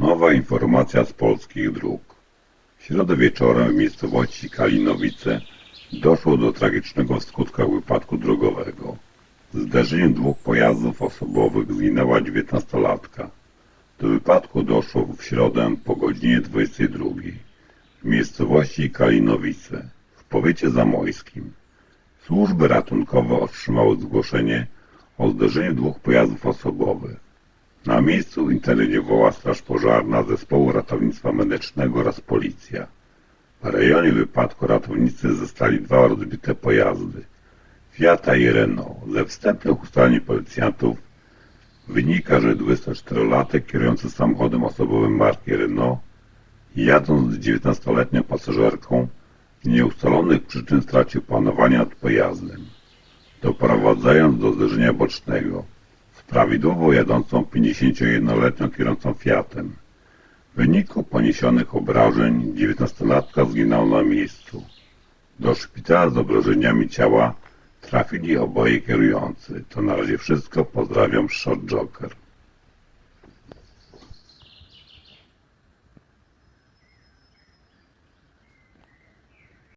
Nowa informacja z polskich dróg. W środę wieczorem w miejscowości Kalinowice doszło do tragicznego skutka wypadku drogowego. W dwóch pojazdów osobowych zginęła 19-latka. Do wypadku doszło w środę po godzinie 22 w miejscowości Kalinowice w powiecie zamojskim. Służby ratunkowe otrzymały zgłoszenie o zderzeniu dwóch pojazdów osobowych. Na miejscu interweniowała Straż Pożarna Zespołu Ratownictwa Medycznego oraz Policja. W rejonie wypadku ratownicy zastali dwa rozbite pojazdy Fiata i Renault. Ze wstępnych ustaleń policjantów wynika, że 24-latek kierujący samochodem osobowym marki Renault jadąc z 19-letnią pasażerką z nieustalonych przyczyn stracił panowanie nad pojazdem, doprowadzając do zderzenia bocznego prawidłowo jadącą 51-letnią kierującą Fiatem. W wyniku poniesionych obrażeń 19-latka zginął na miejscu. Do szpitala z obrażeniami ciała trafili oboje kierujący. To na razie wszystko. Pozdrawiam, Short Joker.